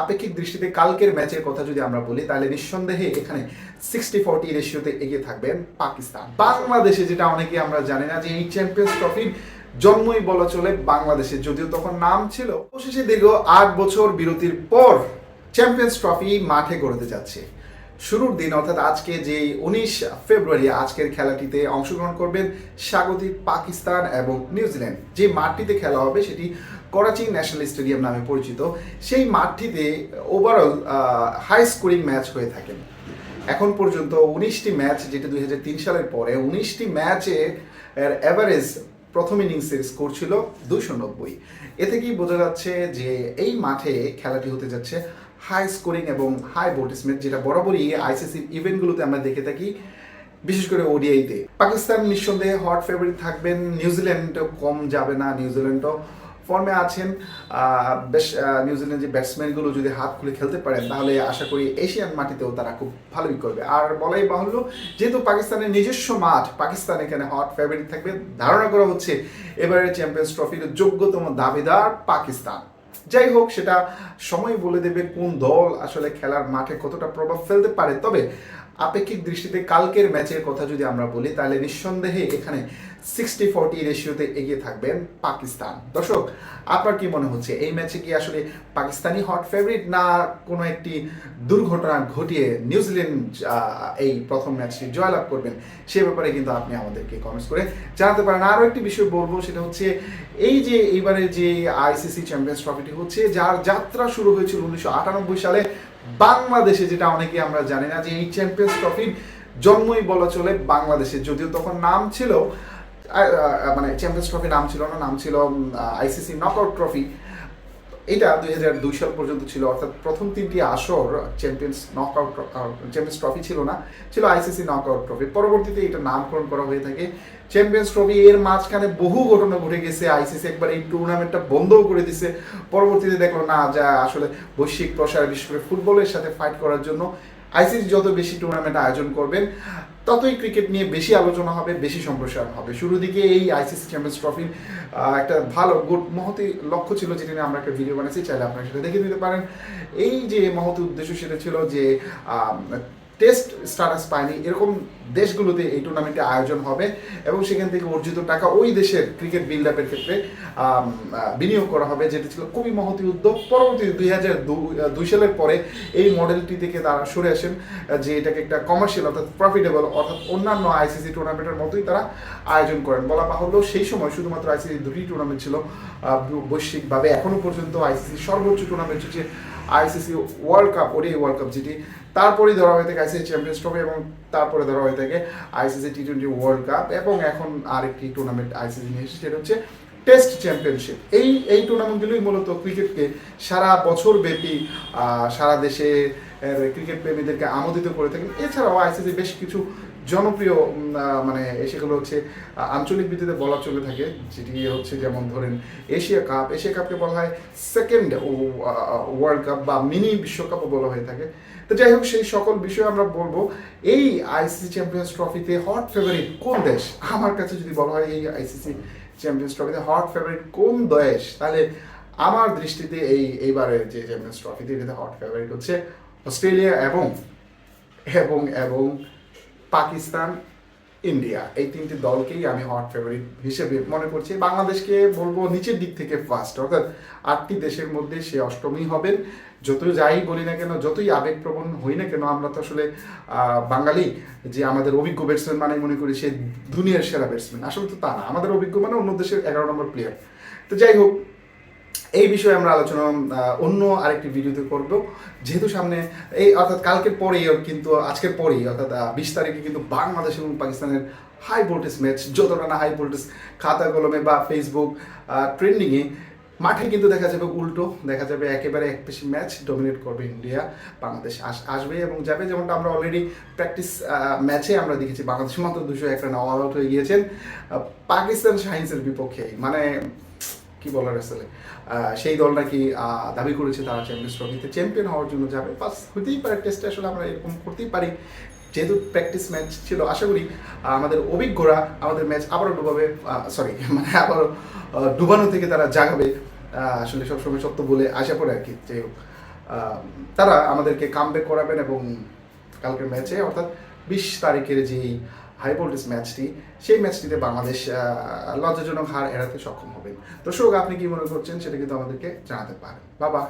আপেক্ষিক দৃষ্টিতে কালকের ম্যাচের কথা যদি আমরা বলি, তাহলে নিঃসন্দেহে এখানে সিক্সটি ফোরটি রেশিওতে এগিয়ে থাকবেন পাকিস্তান। বাংলাদেশে যেটা অনেকে আমরা জানি না যে এই চ্যাম্পিয়ন্স ট্রফির জন্মই বলা চলে বাংলাদেশে, যদিও তখন নাম ছিল। অবশেষে দীর্ঘ আট বছর বিরতির পর চ্যাম্পিয়ন্স ট্রফি মাঠে গড়তে যাচ্ছে। শুরুর দিন, অর্থাৎ আজকে যে উনিশ ফেব্রুয়ারি, আজকের খেলাটিতে অংশগ্রহণ করবেন স্বাগতিক পাকিস্তান এবং নিউজিল্যান্ড যে মাঠটিতে খেলা হবে সেটি করাচি ন্যাশনাল স্টেডিয়াম নামে পরিচিত। সেই মাঠটিতে ওভারঅল হাই স্কোরিং ম্যাচ হয়ে থাকেন এখন পর্যন্ত উনিশটি ম্যাচ যেটা দুই হাজার তিন সালের পরে, উনিশটি ম্যাচে এর অ্যাভারেজ প্রথম ইনিংসের স্কোর ছিল দুশো নব্বই। এ থেকেই বোঝা যাচ্ছে যে এই মাঠে খেলাটি হতে যাচ্ছে হাই স্কোরিং এবং হাই ভোল্টেজ ম্যাচ যেটা বরাবরই আইসিসি ইভেন্টগুলোতে আমরা দেখে থাকি, বিশেষ করে ওডিআইতে পাকিস্তান নিঃসন্দেহে হট ফেভারিট থাকবেন, নিউজিল্যান্ডও কম যাবে না, নিউজিল্যান্ডও ফর্মে আছেন বেশ আহ, নিউজিল্যান্ড যে ব্যাটসম্যানগুলো যদি হাত খুলে খেলতে পারেন তাহলে আশা করি এশিয়ান মাটিতেও তারা খুব ভালোই করবে। আর বলাই বাহুল্য যেহেতু পাকিস্তানের নিজস্ব মাঠ পাকিস্তান এখানে হট ফেভারিট থাকবে। ধারণা করা হচ্ছে এবারের চ্যাম্পিয়ন্স ট্রফির যোগ্যতম দাবিদার পাকিস্তান। যাই হোক সেটা সময় বলে দেবে কোন দল আসলে খেলার মাঠে কতটা প্রভাব ফেলতে পারে। তবে আপেক্ষিক দৃষ্টিতে কালকের ম্যাচের কথা যদি আমরা বলি, তাহলে নিঃসন্দেহে এখানে সিক্সটি ফোরটি রেশিওতে এগিয়ে থাকবেন পাকিস্তান। দর্শক, আপনার কি মনে হচ্ছে? এই ম্যাচে কি আসলে পাকিস্তানি হট ফেভারিট না কোনো একটি দুর্ঘটনা ঘটিয়ে নিউজিল্যান্ড এই প্রথম ম্যাচটি জয়লাভ করবেন? সে ব্যাপারে কিন্তু আপনি আমাদেরকে কমেন্টস করে জানাতে পারেন। আরও একটি বিষয় বলব, সেটা হচ্ছে এই যে এইবারে যে আইসিসি চ্যাম্পিয়ন্স ট্রফিটি হচ্ছে, যার যাত্রা শুরু হয়েছিল উনিশশো আটানব্বই সালে বাংলাদেশে যেটা অনেকে আমরা জানি না যে এই চ্যাম্পিয়ন্স ট্রফির জন্মই বলা চলে বাংলাদেশে। যদিও তখন নাম ছিল মানে চ্যাম্পিয়ন্স ট্রফি নাম ছিল না, নাম ছিল আইসিসি নকআউট ট্রফি এটা দুই হাজার দুই সাল পর্যন্ত ছিল, অর্থাৎ প্রথম তিনটি আসর champions knock out champions trophy ছিল না, ছিল আইসিসি নক আউট ট্রফি পরবর্তীতে এটা নামকরণ করা হয়ে থাকে। চ্যাম্পিয়ন্স ট্রফি এর মাঝখানে বহু ঘটনা ঘটে গেছে আইসিসি একবার এই টুর্নামেন্টটা বন্ধও করে দিছে। পরবর্তীতে দেখল, না, যা আসলে বৈশ্বিক প্রসার, বিশেষ করে ফুটবলের সাথে ফাইট করার জন্য আইসিসি যত বেশি টুর্নামেন্ট আয়োজন করবেন, ততই ক্রিকেট নিয়ে বেশি আলোচনা হবে, বেশি সম্প্রসারণ হবে। শুরু দিকে এই আইসিসি চ্যাম্পিয়ন্স ট্রফির একটা ভালো গুড মহতি লক্ষ্য ছিল যেটা নিয়ে আমরা একটা ভিডিও বানাচ্ছি চাইলে আপনারা সেটা দেখে নিতে পারেন। এই যে মহতি উদ্দেশ্য সেটা ছিল যে টেস্ট স্ট্যাটাস পায়নি। এরকম দেশগুলোতে এই টুর্নামেন্টে আয়োজন হবে এবং সেখান থেকে অর্জিত টাকা ওই দেশের ক্রিকেট বিল্ড আপের ক্ষেত্রে বিনিয়োগ করা হবে, যেটা ছিল খুবই মহতি উদ্যোগ। পরবর্তী দুই হাজার দুই সালের পরে এই মডেলটি থেকে তারা সরে আসেন যে এটাকে একটা কমার্শিয়াল অর্থাৎ প্রফিটেবল অর্থাৎ অন্যান্য আইসিসি টুর্নামেন্টের মতোই তারা আয়োজন করেন। বলা বাহুল্য, সেই সময় শুধুমাত্র আইসিসি দুটি টুর্নামেন্ট ছিল বৈশ্বিকভাবে। এখনও পর্যন্ত আইসিসি সর্বোচ্চ টুর্নামেন্ট হচ্ছে ICC world cup ODI world cup যেটি তারপরেই ধরা হয়ে থাকে আইসিসি চ্যাম্পিয়ন্স ট্রফি এবং তারপরে ধরা হয়ে থাকে ICC T twenty world cup এবং এখন আরেকটি টুর্নামেন্ট আইসিসি নিয়ে এসেছে, সেটা হচ্ছে টেস্ট চ্যাম্পিয়নশিপ এই এই টুর্নামেন্টগুলোই মূলত ক্রিকেটকে সারা বছর ব্যাপী সারা দেশে ক্রিকেট প্রেমীদেরকে আমোদিত করে থাকেন। এছাড়াও আইসিসি বেশ কিছু জনপ্রিয় মানে সেগুলো হচ্ছে আঞ্চলিক ভিত্তিতে বলা চলে থাকে, যেটি হচ্ছে যেমন ধরেন এশিয়া কাপ। এশিয়া কাপকে বলা হয় সেকেন্ড ওয়ার্ল্ড কাপ বা মিনি বিশ্বকাপও বলা হয়ে থাকে। তো যাই হোক, সেই সকল বিষয়ে আমরা বলব, এই আইসিসি চ্যাম্পিয়ন্স ট্রফিতে হট ফেভারিট কোন দেশ? আমার কাছে যদি বলা হয় এই আইসিসি চ্যাম্পিয়ন্স ট্রফিতে হট ফেভারিট কোন দেশ? তাহলে আমার দৃষ্টিতে এই এইবারের যে চ্যাম্পিয়ন্স ট্রফিতে এটাতে হট ফেভারিট হচ্ছে অস্ট্রেলিয়া এবং এবং এবং পাকিস্তান, ইন্ডিয়া। এই তিনটি দলকেই আমি হট ফেভারিট হিসেবে মনে করছি। বাংলাদেশকে বলব নিচের দিক থেকে ফার্স্ট অর্থাৎ আটটি দেশের মধ্যে সে অষ্টমী হবেন। যতই যাই বলি না কেন, যতই আবেগপ্রবণ হই না কেন, আমরা তো আসলে বাঙালি যে আমাদের অভিজ্ঞ ব্যাটসম্যান মানে মনে করি সে দুনিয়ার সেরা ব্যাটসম্যান আসলে তো তা না। আমাদের অভিজ্ঞ মানে অন্য দেশের এগারো নম্বর প্লেয়ার তো যাই হোক এই বিষয়ে আমরা আলোচনা অন্য আরেকটি ভিডিওতে করব। যেহেতু সামনে এই, অর্থাৎ কালকের পরেই কিন্তু, আজকের পরেই, অর্থাৎ বিশ তারিখে কিন্তু বাংলাদেশ এবং পাকিস্তানের হাই ভোল্টেজ ম্যাচ যতটা না হাই ভোল্টেজ খাতা কলমে বা ফেসবুক ট্রেন্ডিংয়ে মাঠে কিন্তু দেখা যাবে উল্টো, দেখা যাবে একেবারে এক পেশি ম্যাচ ডমিনেট করবে ইন্ডিয়া, বাংলাদেশ আস- আসবে এবং যাবে। যেমনটা আমরা অলরেডি প্র্যাকটিস ম্যাচে আমরা দেখেছি, বাংলাদেশ মাত্র দুশো এক রান আউট হয়ে গিয়েছেন। পাকিস্তান শাহিন্সের বিপক্ষে মানে কি বলার আসলে? সেই দল নাকি দাবি করেছে তারা চ্যাম্পিয়ন্স ট্রফিতে চ্যাম্পিয়ন হওয়ার জন্য যাবে। বাস, হতেই পারে টেস্টে আসলে আমরা এরকম করতেই পারি। যেহেতু প্র্যাকটিস ম্যাচ ছিল, আশা করি আমাদের অভিজ্ঞরা আমাদের ম্যাচ আবারও ডুবাবে সরি মানে আবারও ডুবানো থেকে তারা জাগাবে আসলে সবসময় সত্য বলে আশা করে আর কি। হোক তারা আমাদেরকে কামব্যাক করাবেন এবং কালকের ম্যাচে অর্থাৎ বিশ তারিখের যেই হাই ভোল্টেজ ম্যাচটি, সেই ম্যাচটিতে বাংলাদেশ লজ্জাজনক হার এড়াতে সক্ষম হবেন দর্শক, আপনি কি মনে করছেন? সেটা কিন্তু আমাদেরকে জানাতে পারেন। বাবা